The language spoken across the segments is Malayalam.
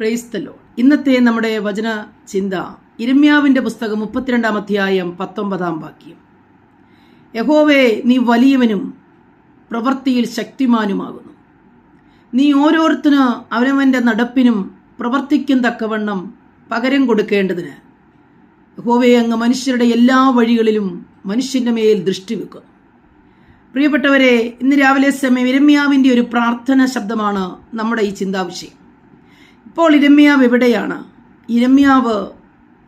പ്രൈസ്തലോ ഇന്നത്തെ നമ്മുടെ വചന ചിന്ത ഇരമ്യാവിന്റെ പുസ്തകം മുപ്പത്തിരണ്ടാം അധ്യായം പത്തൊമ്പതാം വാക്യം. യഹോവേ നീ വലിയവനും പ്രവൃത്തിയിൽ ശക്തിമാനുമാകുന്നു. നീ ഓരോരുത്തന് അവനവന്റെ നടപ്പിനും പ്രവർത്തിക്കും തക്കവണ്ണം പകരം കൊടുക്കേണ്ടതിന് യഹോവേ അങ്ങ് മനുഷ്യരുടെ എല്ലാ വഴികളിലും മനുഷ്യന്റെ മേൽ ദൃഷ്ടി വെക്കുന്നു. പ്രിയപ്പെട്ടവരെ ഇന്ന് രാവിലെ സമയം ഇരമ്യാവിന്റെ ഒരു പ്രാർത്ഥന ശബ്ദമാണ് നമ്മുടെ ഈ ചിന്താവിഷയം. ഇപ്പോൾ ഇരമ്യാവ് എവിടെയാണ്? ഇരമ്യാവ്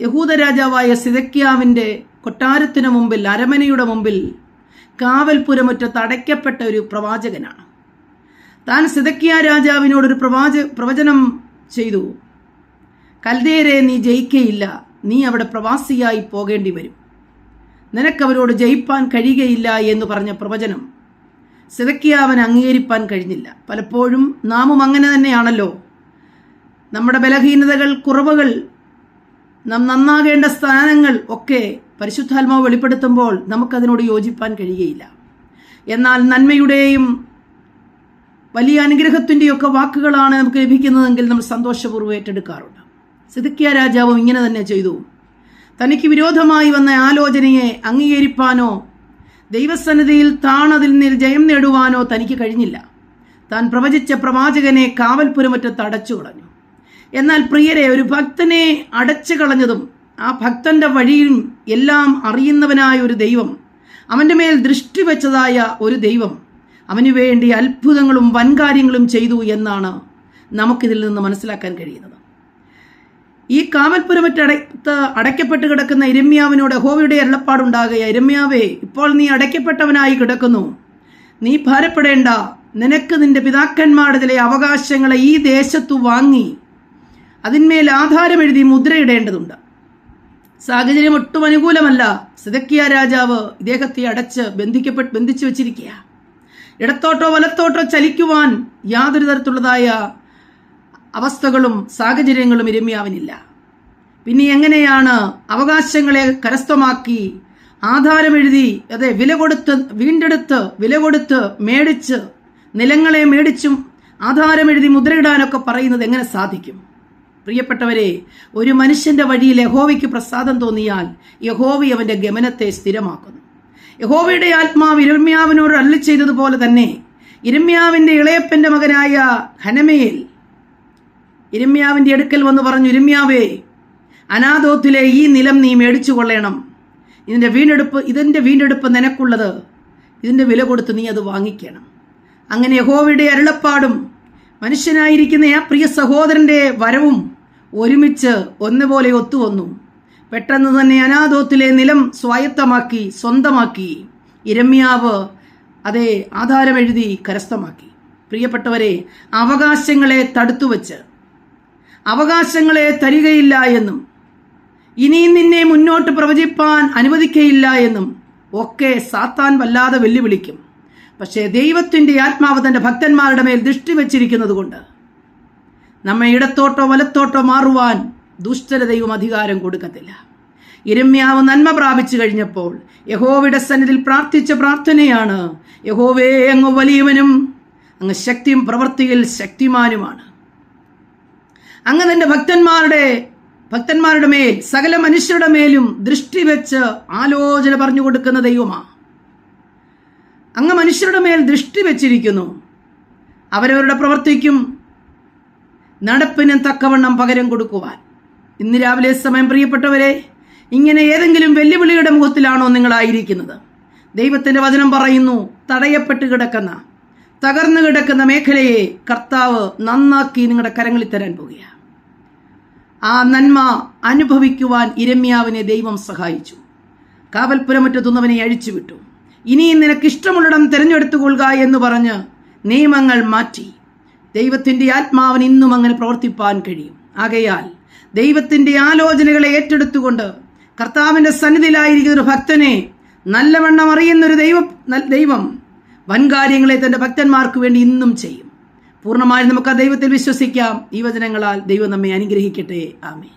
യഹൂദരാജാവായ സിതക്യാവിന്റെ കൊട്ടാരത്തിനു മുമ്പിൽ അരമനയുടെ മുമ്പിൽ കാവൽപുരമുറ്റത്ത് അടയ്ക്കപ്പെട്ട ഒരു പ്രവാചകനാണ്. താൻ സിതക്യ രാജാവിനോടൊരു പ്രവാച പ്രവചനം ചെയ്തു. കൽദേരെ നീ ജയിക്കയില്ല. നീ അവിടെ പ്രവാസിയായി പോകേണ്ടി വരും. നിനക്കവരോട് ജയിപ്പാൻ കഴിയുകയില്ല എന്ന് പറഞ്ഞ പ്രവചനം സിതക്കിയാവൻ അംഗീകരിപ്പാൻ കഴിഞ്ഞില്ല. പലപ്പോഴും നാമും അങ്ങനെ തന്നെയാണല്ലോ. നമ്മുടെ ബലഹീനതകൾ കുറവുകൾ നാം നന്നാകേണ്ട സ്ഥാനങ്ങൾ ഒക്കെ പരിശുദ്ധാത്മാവ് വെളിപ്പെടുത്തുമ്പോൾ നമുക്കതിനോട് യോജിപ്പാൻ കഴിയുകയില്ല. എന്നാൽ നന്മയുടെയും വലിയ അനുഗ്രഹത്തിന്റെയൊക്കെ വാക്കുകളാണ് നമുക്ക് ലഭിക്കുന്നതെങ്കിൽ നമ്മൾ സന്തോഷപൂർവം ഏറ്റെടുക്കാറുണ്ട്. സിദിക്കിയ രാജാവും ഇങ്ങനെ തന്നെ ചെയ്തു. തനിക്ക് വിരോധമായി വന്ന ആലോചനയെ അംഗീകരിപ്പാനോ ദൈവസന്നിധിയിൽ താണതിൽ നിന്ന് ജയം നേടുവാനോ തനിക്ക് കഴിഞ്ഞില്ല. താൻ പ്രവചിച്ച പ്രവാചകനെ കാവൽപുരമറ്റത്ത് അടച്ചു കളഞ്ഞു എന്നാൽ പ്രിയരെ ഒരു ഭക്തനെ അടച്ചു കളഞ്ഞതും ആ ഭക്തന്റെ വഴിയും എല്ലാം അറിയുന്നവനായ ഒരു ദൈവം അവന്റെ മേൽ ദൃഷ്ടി വെച്ചതായ ഒരു ദൈവം അവന് വേണ്ടി അത്ഭുതങ്ങളും വൻകാര്യങ്ങളും ചെയ്തു എന്നാണ് നമുക്കിതിൽ നിന്ന് മനസ്സിലാക്കാൻ കഴിയുന്നത്. ഈ കാമൽപുരമറ്റടത്ത് അടയ്ക്കപ്പെട്ട് കിടക്കുന്ന ഇരമ്യാവിനോട് ഹോവയുടെ അരുളപ്പാടുണ്ടാകുക ഇരമ്യാവേ ഇപ്പോൾ നീ അടയ്ക്കപ്പെട്ടവനായി കിടക്കുന്നു. നീ ഭാരപ്പെടേണ്ട. നിനക്ക് നിന്റെ പിതാക്കന്മാരുടെ അവകാശങ്ങളെ ഈ ദേശത്തു വാങ്ങി. അതിന്മേൽ ആധാരമെഴുതി മുദ്രയിടേണ്ടതുണ്ട്. സാഹചര്യം ഒട്ടും അനുകൂലമല്ല. സിതക്കിയ രാജാവ് ഇദ്ദേഹത്തെ അടച്ച് ബന്ധിക്കപ്പെട്ട് ബന്ധിച്ചു വെച്ചിരിക്കുക ഇടത്തോട്ടോ വലത്തോട്ടോ ചലിക്കുവാൻ യാതൊരു തരത്തിലുള്ളതായ അവസ്ഥകളും സാഹചര്യങ്ങളും ഇരമ്യാവിനില്ല. പിന്നെ എങ്ങനെയാണ് അവകാശങ്ങളെ കരസ്ഥമാക്കി ആധാരമെഴുതി അതെ വില കൊടുത്ത് വീണ്ടെടുത്ത് വില കൊടുത്ത് മേടിച്ച് നിലങ്ങളെ മേടിച്ചും ആധാരമെഴുതി മുദ്രയിടാനൊക്കെ പറയുന്നത് എങ്ങനെ സാധിക്കും? പ്രിയപ്പെട്ടവരെ ഒരു മനുഷ്യന്റെ വഴിയിൽ യഹോവയ്ക്ക് പ്രസാദം തോന്നിയാൽ യഹോവി അവന്റെ ഗമനത്തെ സ്ഥിരമാക്കുന്നു. യഹോവയുടെ ആത്മാവ് ഇരമ്യാവിനോട് അള്ളി ചെയ്തതുപോലെ തന്നെ ഇരമ്യാവിന്റെ ഇളയപ്പന്റെ മകനായ ഹനമയിൽ ഇരമ്യാവിന്റെ അടുക്കൽ വന്ന് പറഞ്ഞു ഇരമ്യാവേ അനാഥോത്തിലെ ഈ നിലം നീ മേടിച്ചു കൊള്ളണം ഇതിന്റെ വീണ്ടെടുപ്പ് ഇതിന്റെ വീണ്ടെടുപ്പ് നിനക്കുള്ളത് ഇതിന്റെ വില കൊടുത്ത് നീ അത് വാങ്ങിക്കണം. അങ്ങനെ യഹോവയുടെ അരുളപ്പാടും മനുഷ്യനായിരിക്കുന്ന ആ പ്രിയ സഹോദരന്റെ വരവും ഒരുമിച്ച് ഒന്നുപോലെ ഒത്തുവന്നു. പെട്ടെന്ന് തന്നെ അനാഥോത്തിലെ നിലം സ്വായത്തമാക്കി സ്വന്തമാക്കി. ഇരമ്യാവ് അതെ ആധാരമെഴുതി കരസ്ഥമാക്കി. പ്രിയപ്പെട്ടവരെ അവകാശങ്ങളെ തടുത്തുവച്ച്. അവകാശങ്ങളെ തരികയില്ല എന്നും ഇനിയും നിന്നെ മുന്നോട്ട് പ്രവചിപ്പാൻ അനുവദിക്കയില്ല എന്നും ഒക്കെ സാത്താൻ വല്ലാതെ വെല്ലുവിളിക്കും. പക്ഷേ ദൈവത്തിന്റെ ആത്മാവ് തന്റെ ഭക്തന്മാരുടെ മേൽ ദൃഷ്ടി വച്ചിരിക്കുന്നത് കൊണ്ട് നമ്മെ ഇടത്തോട്ടോ വലത്തോട്ടോ മാറുവാൻ ദുഷ്ടര ദൈവം അധികാരം കൊടുക്കത്തില്ല. ഇരമ്യാവ് നന്മ പ്രാപിച്ചു കഴിഞ്ഞപ്പോൾ യഹോവിടെ സന്നിധിയിൽ പ്രാർത്ഥിച്ച പ്രാർത്ഥനയാണ് യഹോവേ അങ്ങ് വലിയവനും അങ്ങ് ശക്തിയും പ്രവൃത്തിയിൽ ശക്തിമാനുമാണ്. അങ്ങ് തന്റെ ഭക്തന്മാരുടെ ഭക്തന്മാരുടെ മേൽ സകല മനുഷ്യരുടെ മേലും ദൃഷ്ടി വെച്ച് ആലോചന പറഞ്ഞു കൊടുക്കുന്ന ദൈവമാണ് മനുഷ്യരുടെ മേൽ ദൃഷ്ടി വച്ചിരിക്കുന്നു. അവരവരുടെ പ്രവർത്തിക്കും നടപ്പിനും തക്കവണ്ണം പകരം കൊടുക്കുവാൻ. ഇന്ന് രാവിലെ സമയം പ്രിയപ്പെട്ടവരെ ഇങ്ങനെ ഏതെങ്കിലും വെല്ലുവിളിയുടെ മുഖത്തിലാണോ നിങ്ങളായിരിക്കുന്നത്? ദൈവത്തിന്റെ വചനം പറയുന്നു തടയപ്പെട്ട് കിടക്കുന്ന തകർന്നു കിടക്കുന്ന മേഖലയെ കർത്താവ് നന്നാക്കി നിങ്ങളുടെ കരങ്ങളിൽ തരാൻ പോവുകയാണ് ആ നന്മ അനുഭവിക്കുവാൻ ഇരമ്യാവിനെ ദൈവം സഹായിച്ചു. കാവൽപുരമറ്റത്തുന്നവനെ അഴിച്ചുവിട്ടു. ഇനിയും നിനക്ക് ഇഷ്ടമുള്ളിടം തിരഞ്ഞെടുത്തുകൊള്ളുക എന്ന് പറഞ്ഞ് നിയമങ്ങൾ മാറ്റി. ദൈവത്തിന്റെ ആത്മാവിന് ഇന്നും അങ്ങനെ പ്രവർത്തിപ്പാൻ കഴിയും. ആകയാൽ ദൈവത്തിന്റെ ആലോചനകളെ ഏറ്റെടുത്തുകൊണ്ട് കർത്താവിന്റെ സന്നിധിയിലായിരിക്കുന്ന ഒരു ഭക്തനെ നല്ലവണ്ണം അറിയുന്നൊരു ദൈവ ദൈവം വൻകാര്യങ്ങളെ തന്റെ ഭക്തന്മാർക്ക് വേണ്ടി ഇന്നും ചെയ്യും. പൂർണമായും നമുക്ക് ആ ദൈവത്തിൽ വിശ്വസിക്കാം. ഈ വചനങ്ങളാൽ ദൈവം നമ്മെ അനുഗ്രഹിക്കട്ടെ. ആമേ